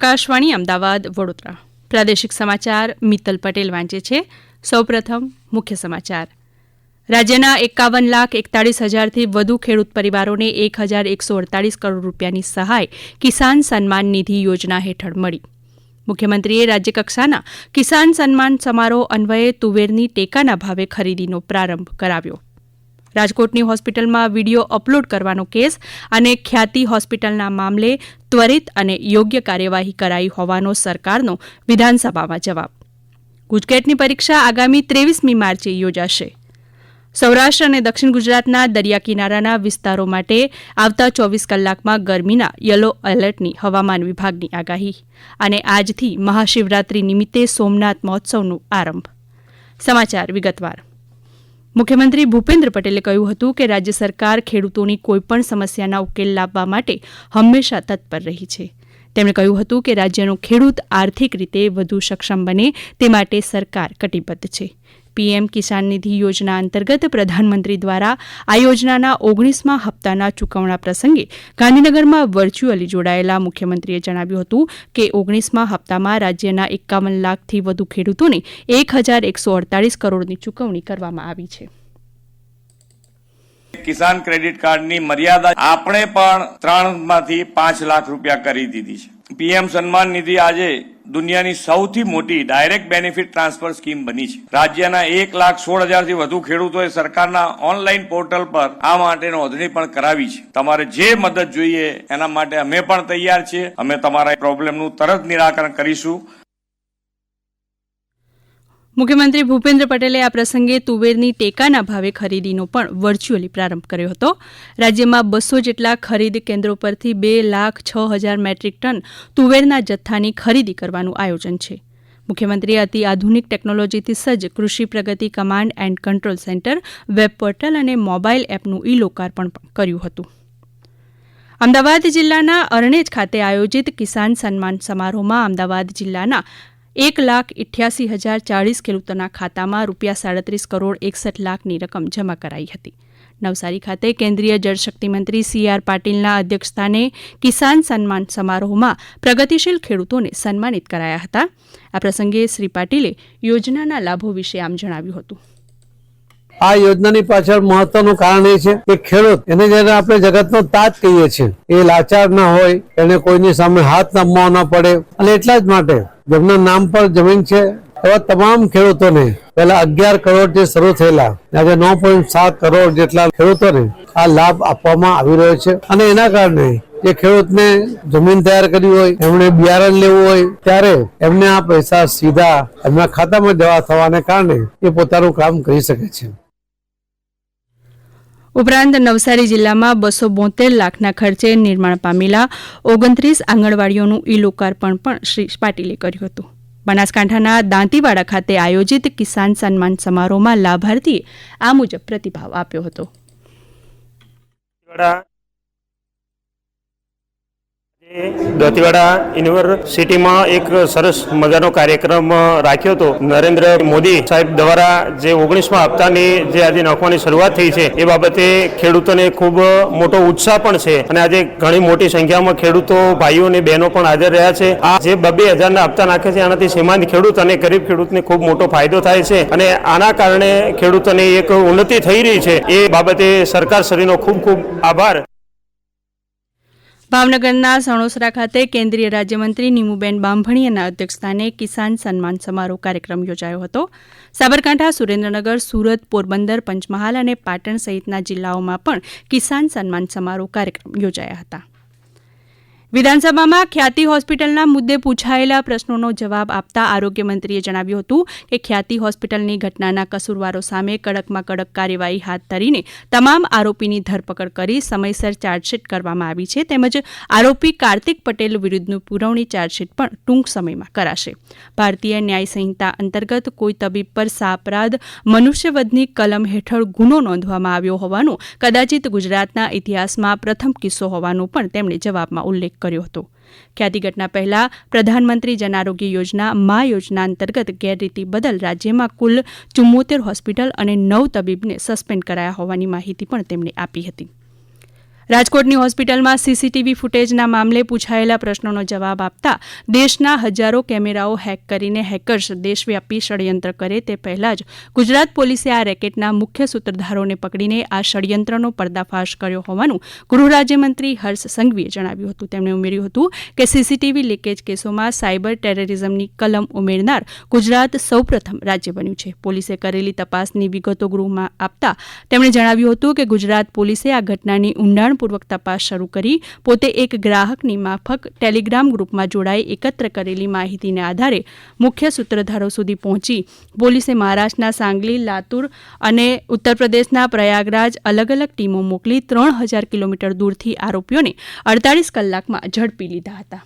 આકાશવાણી, અમદાવાદ, વડોદરા. પ્રાદેશિક સમાચાર મિત્તલ પટેલ વાંચે છે. સૌપ્રથમ મુખ્ય સમાચાર. રાજ્યના એકાવન લાખ એકતાળીસ હજારથી વધુ ખેડૂત પરિવારોને એક હજાર એકસો અડતાલીસ કરોડ રૂપિયાની સહાય કિસાન સન્માન નિધિ યોજના હેઠળ મળી. મુખ્યમંત્રીએ રાજ્યકક્ષાના કિસાન સન્માન સમારોહ અન્વયે તુવેરની ટેકાના ભાવે ખરીદીનો પ્રારંભ કરાવ્યો. રાજકોટની હોસ્પિટલમાં વીડિયો અપલોડ કરવાનો કેસ અને ખ્યાતિ હોસ્પિટલના મામલે ત્વરિત અને યોગ્ય કાર્યવાહી કરાઈ હોવાનો સરકારનો વિધાનસભામાં જવાબ. ગુજકેટની પરીક્ષા આગામી ત્રેવીસમી માર્ચે યોજાશે. સૌરાષ્ટ્ર અને દક્ષિણ ગુજરાતના દરિયા કિનારાના વિસ્તારો માટે આવતા ચોવીસ કલાકમાં ગરમીના યલો એલર્ટની હવામાન વિભાગની આગાહી અને આજથી મહાશિવરાત્રી નિમિત્તે સોમનાથ મહોત્સવનો આરંભ. સમાચાર વિગતવાર. મુખ્યમંત્રી ભૂપેન્દ્ર પટેલે કહ્યું હતું કે રાજ્ય સરકાર ખેડૂતોની કોઈપણ સમસ્યાના ઉકેલ લાવવા માટે હંમેશા તત્પર રહી છે. તેમણે કહ્યું હતું કે રાજ્યનો ખેડૂત આર્થિક રીતે વધુ સક્ષમ બને તે માટે સરકાર કટિબદ્ધ છે. પીએમ કિસાન નિધિ યોજના અંતર્ગત પ્રધાનમંત્રી દ્વારા આ યોજનાના ઓગણીસમાં હપ્તાના ચૂકવણા પ્રસંગે ગાંધીનગરમાં વર્ચ્યુઅલી જોડાયેલા મુખ્યમંત્રીએ જણાવ્યું હતું કે ઓગણીસમાં હપ્તામાં રાજ્યના એકાવન લાખથી વધુ ખેડૂતોને એક હજાર એકસો અડતાલીસ કરોડની ચૂકવણી કરવામાં આવી છે. કિસાન ક્રેડિટ કાર્ડની મર્યાદા આપણે પણ ત્રણમાંથી પાંચ લાખ રૂપિયા કરી દીધી છે. પીએમ સન્માન નિધિ આજે દુનિયાની સૌથી મોટી ડાયરેક્ટ બેનિફિટ ટ્રાન્સફર સ્કીમ બની છે. રાજ્યના એક લાખ સોળ હજારથી વધુ ખેડૂતોએ સરકારના ઓનલાઈન પોર્ટલ પર આ માટે નોંધણી પણ કરાવી છે. તમારે જે મદદ જોઈએ એના માટે અમે પણ તૈયાર છીએ. અમે તમારા પ્રોબ્લેમનું તરત નિરાકરણ કરીશું. મુખ્યમંત્રી ભૂપેન્દ્ર પટેલે આ પ્રસંગે તુવેરની ટેકાના ભાવે ખરીદીનો પણ વર્ચ્યુઅલી પ્રારંભ કર્યો હતો. રાજ્યમાં બસો જેટલા ખરીદ કેન્દ્રો પરથી બે લાખ છ હજાર મેટ્રિક ટન તુવેરના જથ્થાની ખરીદી કરવાનું આયોજન છે. મુખ્યમંત્રીએ અતિ આધુનિક ટેકનોલોજીથી સજ્જ કૃષિ પ્રગતિ command and control centre, web portal અને મોબાઈલ એપનું ઈ લોકાર્પણ પણ કર્યું હતું. અમદાવાદ જિલ્લાના અરણેજ ખાતે આયોજિત કિસાન સન્માન સમારોહમાં અમદાવાદ જિલ્લાના એક લાખ ઇઠ્યાસી હજાર ચાળીસ ખેડૂતોના ખાતામાં રૂપિયા સાડત્રીસ કરોડ એકસઠ લાખની રકમ જમા કરાઈ હતી. નવસારી ખાતે કેન્દ્રીય જળશક્તિ મંત્રી સી આર પાટીલના અધ્યક્ષસ્થાને કિસાન સન્માન સમારોહમાં પ્રગતિશીલ ખેડૂતોને સન્માનિત કરાયા હતા. આ પ્રસંગે શ્રી પાટીલે યોજનાના લાભો વિશે આમ જણાવ્યું હતું. આ યોજનાની પાછળ મહત્વનું કારણ એ છે કે ખેડૂત એને જેને આપણે જગતનો તાજ કહીએ છીએ, એ લાચાર ના હોય, એને કોઈની સામે હાથ નમવા ન પડે, અને એટલા જ માટે જેમના નામ પર જમીન છે, એવા તમામ ખેડૂતોને પેલા અગિયાર કરોડ જે શરૂ થયેલા, આજે નવ પોઈન્ટ સાત કરોડ જેટલા ખેડૂતોને આ લાભ આપવામાં આવી રહ્યો છે. અને એના કારણે જે ખેડૂતને જમીન તૈયાર કરી હોય, એમણે બિયારણ લેવું હોય, ત્યારે એમને આ પૈસા સીધા એમના ખાતામાં જવા થવાને કારણે એ પોતાનું કામ કરી શકે છે. ઉપરાંત નવસારી જિલ્લામાં બસો બોતેર લાખના ખર્ચે નિર્માણ પામેલા ઓગણત્રીસ આંગણવાડીઓનું ઈ લોકાર્પણ પણ શ્રી પાટીલે કર્યું હતું. બનાસકાંઠાના દાંતીવાડા ખાતે આયોજિત કિસાન સન્માન સમારોહમાં લાભાર્થીએ આ મુજબ પ્રતિભાવ આપ્યો હતો. દોતીવાડા યુનિવર્સિટીમાં એક સરસ મજાનો કાર્યક્રમ રાખ્યો હતો. નરેન્દ્ર મોદી સાહેબ દ્વારા જે ઓગણીસમાં હપ્તાની જે આજે નાખવાની શરૂઆત થઈ છે, એ બાબતે ખેડૂતોને ખૂબ મોટો ઉત્સાહ પણ છે અને આજે ઘણી મોટી સંખ્યામાં ખેડૂતો, ભાઈઓ અને બહેનો પણ હાજર રહ્યા છે. આ જે બબે હજારના હપ્તા નાખે છે, આનાથી સીમાંત ખેડૂત અને ગરીબ ખેડૂતને ખૂબ મોટો ફાયદો થાય છે અને આના કારણે ખેડૂતોને એક ઉન્નતિ થઈ રહી છે. એ બાબતે સરકાર શ્રીનો ખૂબ ખૂબ આભાર. ભાવનગરના સણોસરા ખાતે કેન્દ્રીય રાજ્યમંત્રી નીમુબેન બાંભણીયાના અધ્યક્ષસ્થાને કિસાન સન્માન સમારોહ કાર્યક્રમ યોજાયો હતો. સાબરકાંઠા, સુરેન્દ્રનગર, સુરત, પોરબંદર, પંચમહાલ અને પાટણ સહિતના જિલ્લાઓમાં પણ કિસાન સન્માન સમારોહ કાર્યક્રમ યોજાયા હતા. વિધાનસભામાં ખ્યાતિ હોસ્પિટલના મુદ્દે પૂછાયેલા પ્રશ્નોનો જવાબ આપતા આરોગ્યમંત્રીએ જણાવ્યું હતું કે ખ્યાતિ હોસ્પિટલની ઘટનાના કસૂરવારો સામે કડકમાં કડક કાર્યવાહી હાથ ધરીને તમામ આરોપીની ધરપકડ કરી સમયસર ચાર્જશીટ કરવામાં આવી છે તેમજ આરોપી કાર્તિક પટેલ વિરુદ્ધનું પુરવણી ચાર્જશીટ પણ ટૂંક સમયમાં કરાશે. ભારતીય ન્યાય સંહિતા અંતર્ગત કોઈ તબીબ પર સાપરાધ મનુષ્યવધની કલમ હેઠળ ગુનો નોંધવામાં આવ્યો હોવાનો, કદાચિત ગુજરાતના ઇતિહાસમાં પ્રથમ કિસ્સો હોવાનો પણ તેમણે જવાબમાં ઉલ્લેખ કર્યો હતો. ખ્યાતિ ઘટના પહેલા પ્રધાનમંત્રી જન આરોગ્ય યોજના, મા યોજના અંતર્ગત ગેરરીતિ બદલ રાજ્યમાં કુલ ચુમ્મોતેર હોસ્પિટલ અને નવ તબીબને સસ્પેન્ડ કરાયા હોવાની માહિતી પણ તેમણે આપી હતી. રાજકોટની હોસ્પિટલમાં સીસીટીવી ફૂટેજના મામલે પૂછાયેલા પ્રશ્નોનો જવાબ આપતા દેશના હજારો કેમેરાઓ હેક કરીને હેકર્સ દેશવ્યાપી ષડયંત્ર કરે તે પહેલા જ ગુજરાત પોલીસે આ રેકેટના મુખ્ય સૂત્રધારોને પકડીને આ ષડયંત્રનો પર્દાફાશ કર્યો હોવાનું ગૃહ રાજ્યમંત્રી હર્ષ સંઘવીએ જણાવ્યું હતું. તેમણે ઉમેર્યું હતું કે સીસીટીવી લીકેજ કેસોમાં સાયબર ટેરરિઝમની કલમ ઉમેરનાર ગુજરાત સૌપ્રથમ રાજ્ય બન્યું છે. પોલીસે કરેલી તપાસની વિગતો ગૃહમાં આપતા તેમણે જણાવ્યું હતું કે ગુજરાત પોલીસે આ ઘટનાની ઊંડાણપૂર્વક તપાસ શરૂ કરી, પોતે એક ગ્રાહકની માફક ટેલિગ્રામ ગ્રુપમાં જોડાઈ એકત્ર કરેલી માહિતીને આધારે મુખ્ય સૂત્રધારો સુધી પહોંચી. પોલીસે મહારાષ્ટ્રના સાંગલી, લાતુર અને ઉત્તર પ્રદેશના પ્રયાગરાજ અલગ અલગ ટીમો મોકલી ત્રણ હજાર કિલોમીટર દૂરથી આરોપીઓને અડતાલીસ કલાકમાં ઝડપી લીધા હતા.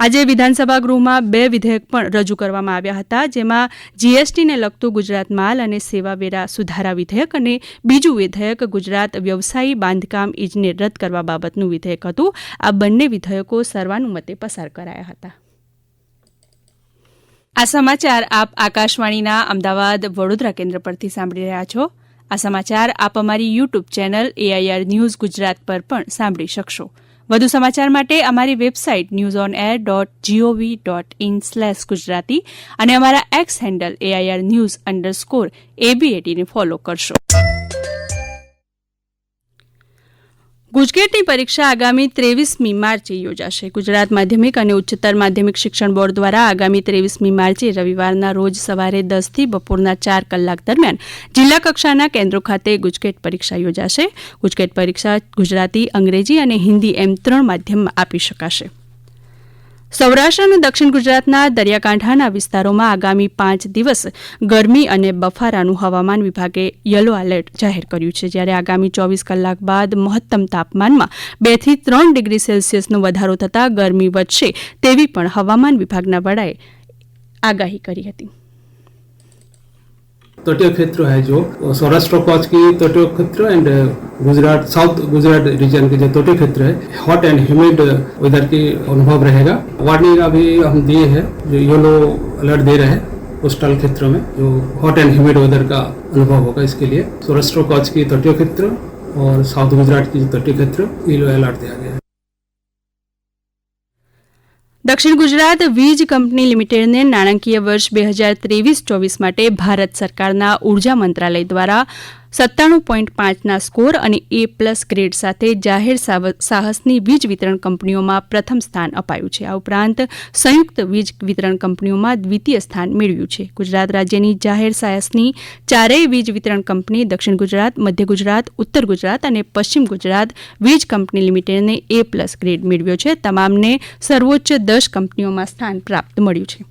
આજે વિધાનસભા ગૃહમાં બે વિધેયક પણ રજૂ કરવામાં આવ્યા હતા, જેમાં જીએસટીને લગતું ગુજરાત માલ અને સેવાવેરા સુધારા વિધેયક અને બીજું વિધેયક, ગુજરાત વ્યવસાયી બાંધકામ ઇજને રદ કરવા બાબતનું વિધેયક હતું. આ બંને વિધેયકો સર્વાનુમતે પસાર કરાયા હતા. આ સમાચાર આપ આકાશવાણીના અમદાવાદ વડોદરા કેન્દ્ર પરથી સાંભળી રહ્યા છો. આ સમાચાર આપ અમારી YouTube channel AIR news Gujarat પર પણ સાંભળી શકશો. વધુ સમાચાર માટે અમારી website news on air dot gov dot in slash Gujarati અને અમારા X handle AIR news underscore એબીએટીને follow કરશો. ગુજકેટની પરીક્ષા આગામી ત્રેવીસમી માર્ચે યોજાશે. ગુજરાત માધ્યમિક અને ઉચ્ચતર માધ્યમિક શિક્ષણ બોર્ડ દ્વારા આગામી ત્રેવીસમી માર્ચે રવિવારના રોજ સવારે દસથી બપોરના ચાર કલાક દરમિયાન જિલ્લા કક્ષાના કેન્દ્રો ખાતે ગુજકેટ પરીક્ષા યોજાશે. ગુજકેટ પરીક્ષા ગુજરાતી, અંગ્રેજી અને હિન્દી એમ ત્રણ માધ્યમમાં આપી શકાશે. સૌરાષ્ટ્ર અને દક્ષિણ ગુજરાતના દરિયાકાંઠાના વિસ્તારોમાં આગામી પાંચ દિવસ ગરમી અને બફારાનું હવામાન વિભાગે યલો એલર્ટ જાહેર કર્યું છે. જ્યારે આગામી ચોવીસ કલાક બાદ મહત્તમ તાપમાનમાં બેથી ત્રણ ડિગ્રી સેલ્સિયસનો વધારો થતાં ગરમી વધશે તેવી પણ હવામાન વિભાગના વડાએ આગાહી કરી હતી. तटीय क्षेत्र है जो सौराष्ट्र, कच्छ की तटीय क्षेत्र and Gujarat south Gujarat region के जो तटीय क्षेत्र है हॉट एंड ह्यूमिड वेदर की अनुभव रहेगा। वार्निंग अभी हम दिए हैं, जो येलो अलर्ट दे रहे हैं कोस्टल क्षेत्र में, जो हॉट एंड ह्यूमिड वेदर का अनुभव होगा इसके लिए। सौराष्ट्र, कच्छ की तटीय क्षेत्र और साउथ गुजरात की तटीय क्षेत्र येलो अलर्ट दिया गया है। દક્ષિણ ગુજરાત વીજ કંપની લિમિટેડને નાણાકીય વર્ષ બે હજાર ત્રેવીસ ચોવીસ માટે ભારત સરકારના ઊર્જા મંત્રાલય દ્વારા સત્તાણું પોઈન્ટ પાંચના સ્કોર અને એ પ્લસ ગ્રેડ સાથે જાહેર સાહસની વીજ વિતરણ કંપનીઓમાં પ્રથમ સ્થાન અપાયું છે. આ ઉપરાંત સંયુક્ત વીજ વિતરણ કંપનીઓમાં દ્વિતીય સ્થાન મેળવ્યું છે. ગુજરાત રાજ્યની જાહેર સાહસની ચારેય વીજ વિતરણ કંપની દક્ષિણ ગુજરાત, મધ્ય ગુજરાત, ઉત્તર ગુજરાત અને પશ્ચિમ ગુજરાત વીજ કંપની લિમિટેડને એ પ્લસ ગ્રેડ મેળવ્યો છે. તમામને સર્વોચ્ચ દસ કંપનીઓમાં સ્થાન પ્રાપ્ત મળ્યું છે.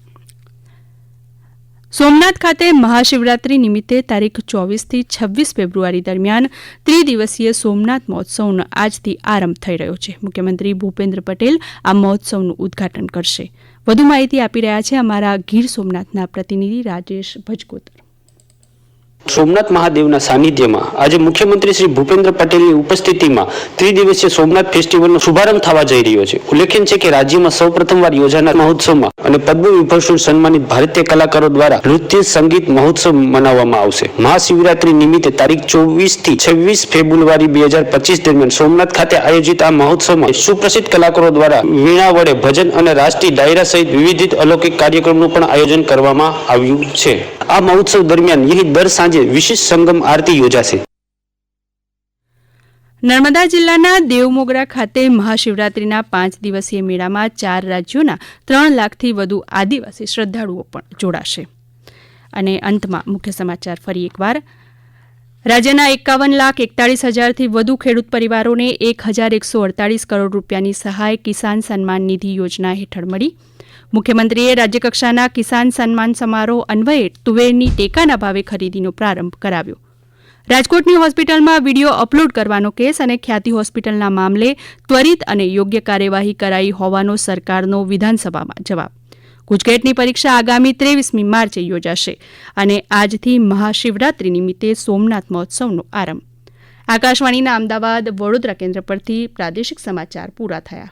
સોમનાથ ખાતે મહાશિવરાત્રી નિમિત્તે તારીખ ચોવીસથી છવ્વીસ ફેબ્રુઆરી દરમિયાન ત્રિદિવસીય સોમનાથ મહોત્સવનો આજથી આરંભ થઈ રહ્યો છે. મુખ્યમંત્રી ભૂપેન્દ્ર પટેલ આ મહોત્સવનું ઉદ્ઘાટન કરશે. વધુ માહિતી આપી રહ્યા છે અમારા ગીર સોમનાથના પ્રતિનિધિ રાજેશ ભજકોતર સોમનાથ મહાદેવના સાનિધ્યમાં આજે મુખ્યમંત્રી શ્રી ભૂપેન્દ્ર પટેલની ઉપસ્થિતિમાં ત્રિદિવસીય સોમનાથ ફેસ્ટિવલનો શુભારંભ થવા જઈ રહ્યો છે. ઉલ્લેખનીય છે કે રાજ્યમાં સૌ પ્રથમવાર યોજાનાર મહોત્સવમાં અને પદ્મ વિભૂષણ સન્માનિત ભારતીય કલાકારો દ્વારા નૃત્ય, સંગીત મહોત્સવ મનાવવામાં આવશે. મહાશિવરાત્રી નિમિત્તે તારીખ ચોવીસથી છવ્વીસ ફેબ્રુઆરી બે હજાર પચીસ દરમિયાન સોમનાથ ખાતે આયોજિત આ મહોત્સવમાં સુપ્રસિદ્ધ કલાકારો દ્વારા વીણા વડે ભજન અને રાષ્ટ્રીય ડાયરા સહિત વિવિધ અલૌકિક કાર્યક્રમનું પણ આયોજન કરવામાં આવ્યું છે. આ મહોત્સવ દરમિયાન અહીં દર સાંજે વિશેષ સંગમ આરતી યોજાશે. નર્મદા જિલ્લાના દેવમોગરા ખાતે મહાશિવરાત્રીના પાંચ દિવસીય મેળામાં ચાર રાજ્યોના ત્રણ લાખથી વધુ આદિવાસી શ્રદ્ધાળુઓ પણ જોડાશે. અને અંતમાં મુખ્ય સમાચાર ફરી એકવાર. રાજ્યના એકાવન લાખ એકતાળીસ હજારથી વધુ ખેડૂત પરિવારોને એક હજાર એકસો અડતાળીસ કરોડ રૂપિયાની સહાય કિસાન સન્માન નિધિ યોજના હેઠળ મળી. મુખ્યમંત્રીએ રાજ્યકક્ષાના કિસાન સન્માન સમારોહ અન્વયે તુવેરની ટેકાના ભાવે ખરીદીનો પ્રારંભ કરાવ્યો. રાજકોટની હોસ્પિટલમાં વીડિયો અપલોડ કરવાનો કેસ અને ખ્યાતિ હોસ્પિટલના મામલે ત્વરિત અને યોગ્ય કાર્યવાહી કરાઈ હોવાનો સરકારનો વિધાનસભામાં જવાબ. ગુજકેટની પરીક્ષા આગામી ત્રેવીસમી માર્ચે યોજાશે અને આજથી મહાશિવરાત્રી નિમિત્તે સોમનાથ મહોત્સવનો આરંભ. આકાશવાણીના અમદાવાદ વડોદરા કેન્દ્ર પરથી પ્રાદેશિક સમાચાર પૂરા થયા.